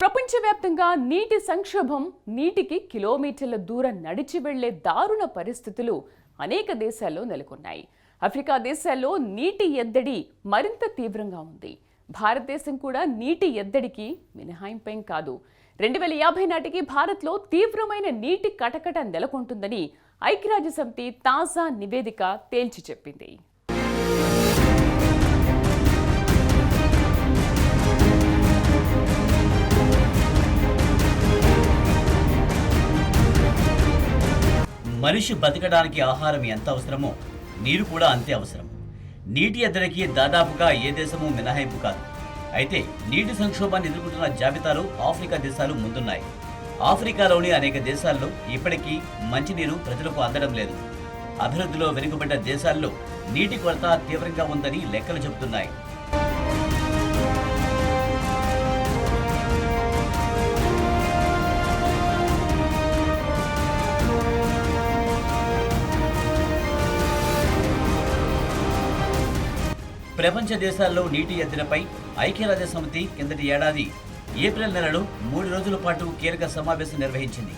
ప్రపంచవ్యాప్తంగా నీటి సంక్షోభం నీటికి కిలోమీటర్ల దూరం నడిచి వెళ్ళే దారుణ పరిస్థితులు అనేక దేశాల్లో నెలకొన్నాయి. ఆఫ్రికా దేశాల్లో నీటి ఎద్దడి మరింత తీవ్రంగా ఉంది. భారతదేశం కూడా నీటి ఎద్దడికి మినహాయింపేం కాదు. రెండు వేల యాభై నాటికి భారత్లో తీవ్రమైన నీటి కటకట నెలకొంటుందని ఐక్యరాజ్యసమితి తాజా నివేదిక తేల్చి చెప్పింది. మనిషి బతకడానికి ఆహారం ఎంత అవసరమో నీరు కూడా అంతే అవసరం. నీటి ఎద్దడికి దాదాపుగా ఏ దేశము మినహాయింపు కాదు. అయితే నీటి సంక్షోభాన్ని ఎదుర్కొంటున్న జాబితాలో ఆఫ్రికా దేశాలు ముందున్నాయి. ఆఫ్రికాలోని అనేక దేశాల్లో ఇప్పటికీ మంచినీరు ప్రజలకు అందడం లేదు. అభివృద్ధిలో వెనుకబడ్డ దేశాల్లో నీటి కొరత తీవ్రంగా ఉందని లెక్కలు చెబుతున్నాయి. ప్రపంచ దేశాల్లో నీటి ఎద్దడిపై ఐక్యరాజ్య సమితి కిందటి ఏడాది ఏప్రిల్ నెలలో మూడు రోజుల పాటు కీలక సమావేశం నిర్వహించింది.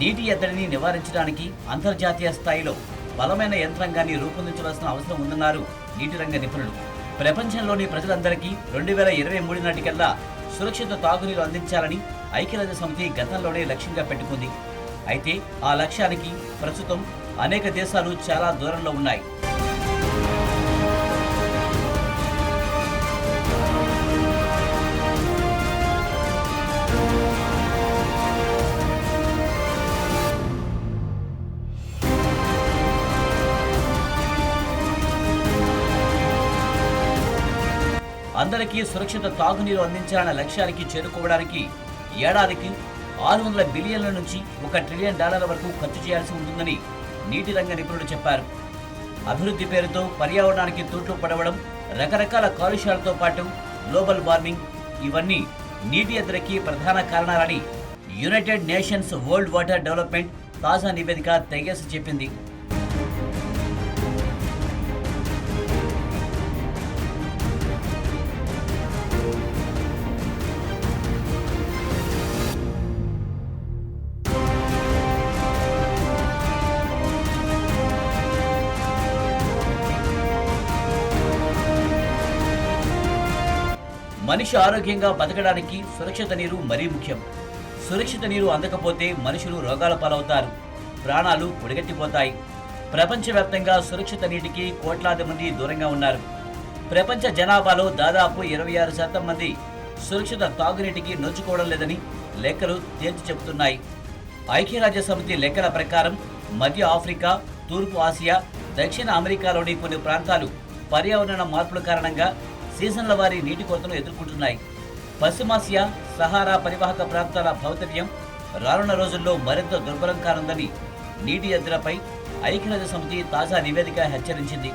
నీటి ఎద్దడిని నివారించడానికి అంతర్జాతీయ స్థాయిలో బలమైన యంత్రాంగాన్ని రూపొందించవలసిన అవసరం ఉందన్నారు నీటి రంగ నిపుణులు. ప్రపంచంలోని ప్రజలందరికీ రెండు వేల ఇరవై మూడు నాటికల్లా సురక్షిత తాగునీరు అందించాలని ఐక్యరాజ్య సమితి గతంలోనే లక్ష్యంగా పెట్టుకుంది. అయితే ఆ లక్ష్యానికి ప్రస్తుతం అనేక దేశాలు చాలా దూరంలో ఉన్నాయి. అందరికీ సురక్షిత తాగునీరు అందించాలన్న లక్ష్యానికి చేరుకోవడానికి ఏడాదికి ఆరు వందల బిలియన్ల నుంచి ఒక ట్రిలియన్ డాలర్ల వరకు ఖర్చు చేయాల్సి ఉంటుందని నీటి రంగ నిపుణులు చెప్పారు. అభివృద్ధి పేరుతో పర్యావరణానికి తూట్లు పడవడం రకరకాల కాలుష్యాలతో పాటు గ్లోబల్ వార్మింగ్ ఇవన్నీ నీటి ఎద్దరికి ప్రధాన కారణాలని United Nations World Water Development తాజా నివేదిక తెగేసి చెప్పింది. మనిషి ఆరోగ్యంగా బతకడానికి సురక్షిత నీరు మరీ ముఖ్యం. సురక్షిత నీరు అందకపోతే మనుషులు రోగాల పాలవుతారు. ప్రాణాలు పొడిగట్టిపోతాయి ప్రపంచవ్యాప్తంగా సురక్షిత నీటికి కోట్లాది మంది దూరంగా ఉన్నారు. ప్రపంచ జనాభాలో దాదాపు ఇరవై ఆరు శాతం మంది సురక్షిత తాగునీటికి నోచుకోవడం లేదని లెక్కలు తేల్చి చెబుతున్నాయి. ఐక్యరాజ్య సమితి లెక్కల ప్రకారం మధ్య ఆఫ్రికా తూర్పు ఆసియా దక్షిణ అమెరికాలోని కొన్ని ప్రాంతాలు పర్యావరణ మార్పుల కారణంగా సీజన్ల వారి నీటి కొరతను ఎదుర్కొంటున్నాయి. పశ్చిమాసియా సహారా పరివాహక ప్రాంతాల భౌతవ్యం రానున్న రోజుల్లో మరింత దుర్బలం కానుందని నీటి ఎద్దలపై ఐక్యరాజ్య సమితి తాజా నివేదిక హెచ్చరించింది.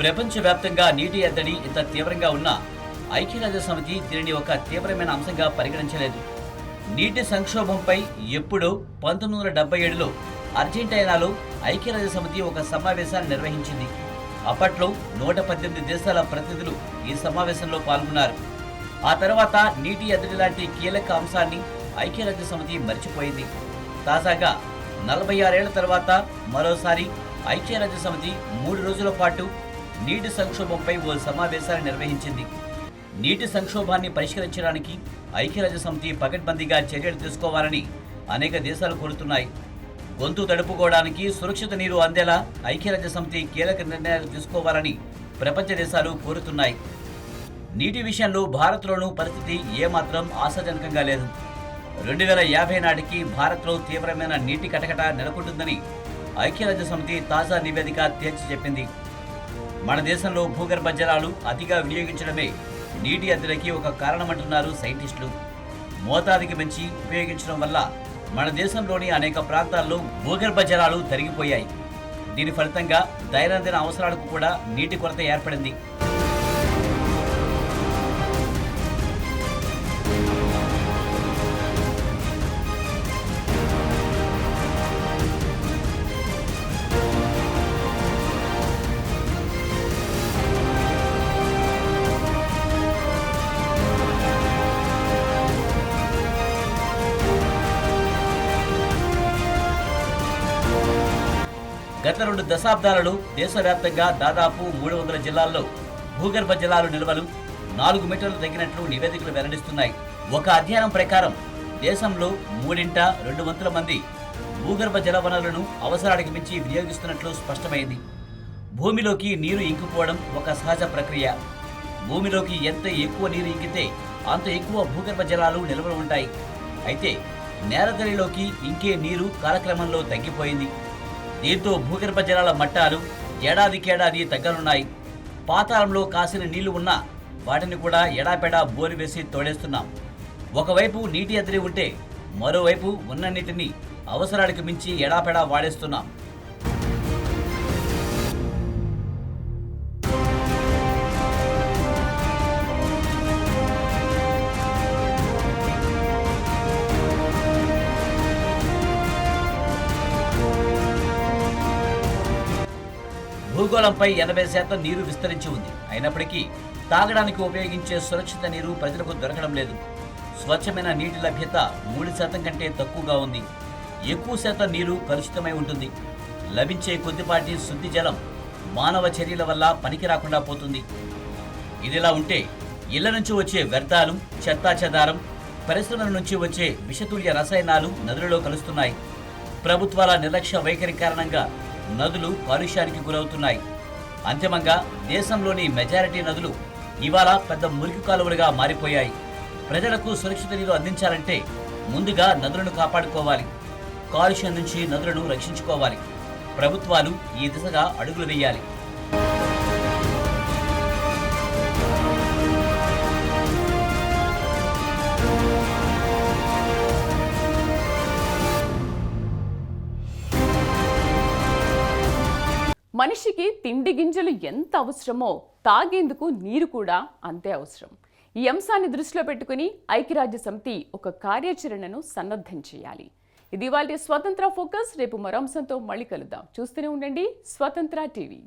ప్రపంచవ్యాప్తంగా నీటి ఎద్దడి ఇంత తీవ్రంగా ఉన్నా ఐక్యరాజ్య సమితి దీనిని ఒక తీవ్రమైన అంశంగా పరిగణించలేదు. నీటి సంక్షోభంపై ఎప్పుడో పంతొమ్మిది వందల డెబ్బై ఏడులో అర్జెంటీనాలో ఐక్యరాజ్య సమితి ఒక సమావేశాన్ని నిర్వహించింది. అప్పట్లో నూట పద్దెనిమిది దేశాల ప్రతినిధులు ఈ సమావేశంలో పాల్గొన్నారు. ఆ తర్వాత నీటి ఎద్దడి లాంటి కీలక అంశాన్ని ఐక్యరాజ్య సమితి మర్చిపోయింది. తాజాగా నలభై ఆరేళ్ళ తర్వాత మరోసారి ఐక్యరాజ్య సమితి మూడు రోజుల పాటు నీటి సంక్షోభంపై ఓ సమావేశాన్ని నిర్వహించింది. నీటి సంక్షోభాన్ని పరిష్కరించడానికి ఐక్యరాజ్య సమితి పకడ్బందీగా చర్యలు తీసుకోవాలని అనేక దేశాలు కోరుతున్నాయి. గొంతు తడుపుకోవడానికి సురక్షిత నీరు అందేలా ఐక్యరాజ్య సమితి కీలక నిర్ణయాలు తీసుకోవాలని ప్రపంచ దేశాలు కోరుతున్నాయి. నీటి విషయంలో భారత్లోనూ పరిస్థితి ఏమాత్రం ఆశాజనకంగా లేదు. రెండు వేల యాభై నాటికి భారత్లో తీవ్రమైన నీటి కటకట నెలకొంటుందని ఐక్యరాజ్య సమితి తాజా నివేదిక తేల్చి చెప్పింది మన దేశంలో భూగర్భ జలాలు అతిగా వినియోగించడమే నీటి అద్దెలకి ఒక కారణమంటున్నారు సైంటిస్టులు. మోతాదికి మించి ఉపయోగించడం వల్ల మన దేశంలోని అనేక ప్రాంతాల్లో భూగర్భ జలాలు తరిగిపోయాయి. దీని ఫలితంగా దైనందిన అవసరాలకు కూడా నీటి కొరత ఏర్పడింది. గత రెండు దశాబ్దాలలో దేశవ్యాప్తంగా దాదాపు మూడు వందల జిల్లాల్లో భూగర్భ జలాలు నిల్వలు నాలుగు మీటర్లు తగ్గినట్లు నివేదికలు వెల్లడిస్తున్నాయి. ఒక అధ్యయనం ప్రకారం దేశంలో మూడింట రెండు వంతుల మంది భూగర్భ జల వనరులను అవసరానికి మించి వినియోగిస్తున్నట్లు స్పష్టమైంది. భూమిలోకి నీరు ఇంకిపోవడం ఒక సహజ ప్రక్రియ. భూమిలోకి ఎంత ఎక్కువ నీరు ఇంకితే అంత ఎక్కువ భూగర్భ జలాలు నిల్వ ఉంటాయి. అయితే నేలతల్లిలోకి ఇంకే నీరు కాలక్రమంలో తగ్గిపోయింది. దీంతో భూగర్భ జలాల మట్టాలు ఏడాదికేడాది తగ్గనున్నాయి. పాతాళంలో కాసిన నీళ్ళు ఉన్నా వాటిని కూడా ఎడాపెడా బోరు వేసి తోడేస్తున్నాం. ఒకవైపు నీటి ఎద్దడి ఉంటే మరోవైపు ఉన్న నీటిని అవసరానికి మించి ఎడాపెడా వాడేస్తున్నాం. భూగోళంపై ఎనభై శాతం నీరు విస్తరించి ఉంది. అయినప్పటికీ తాగడానికి ఉపయోగించే సురక్షిత నీరు ప్రజలకు దొరకడం లేదు. స్వచ్ఛమైన నీటి లభ్యత మూడు శాతం కంటే తక్కువగా ఉంది. ఎక్కువ శాతం నీరు కలుషితమై ఉంటుంది. లభించే కొద్దిపాటి శుద్ధి జలం మానవ చర్యల వల్ల పనికి రాకుండా పోతుంది. ఇదిలా ఉంటే ఇళ్ళ నుంచి వచ్చే వ్యర్థాలు చెత్తా చెదారం పరిశ్రమల నుంచి వచ్చే విషతుల్య రసాయనాలు నదులలో కలుస్తున్నాయి. ప్రభుత్వాల నిర్లక్ష్య వైఖరి కారణంగా నదులు కాలుష్యానికి గురవుతున్నాయి. అంతిమంగా దేశంలోని మెజారిటీ నదులు ఇవాళ పెద్ద మురికి కాలువలుగా మారిపోయాయి. ప్రజలకు సురక్షిత నీరు అందించాలంటే ముందుగా నదులను కాపాడుకోవాలి. కాలుష్యం నుంచి నదులను రక్షించుకోవాలి. ప్రభుత్వాలు ఈ దిశగా అడుగులు వేయాలి. మనిషికి తిండి గింజలు ఎంత అవసరమో తాగేందుకు నీరు కూడా అంతే అవసరం. ఈ అంశాన్ని దృష్టిలో పెట్టుకుని ఐక్యరాజ్య సమితి ఒక కార్యాచరణను సన్నద్ధం చేయాలి. ఇది వాళ్ళ స్వతంత్ర ఫోకస్ రేపు మరో అంశంతో మళ్ళీ కలుద్దాం. చూస్తూనే ఉండండి స్వతంత్ర టీవీ.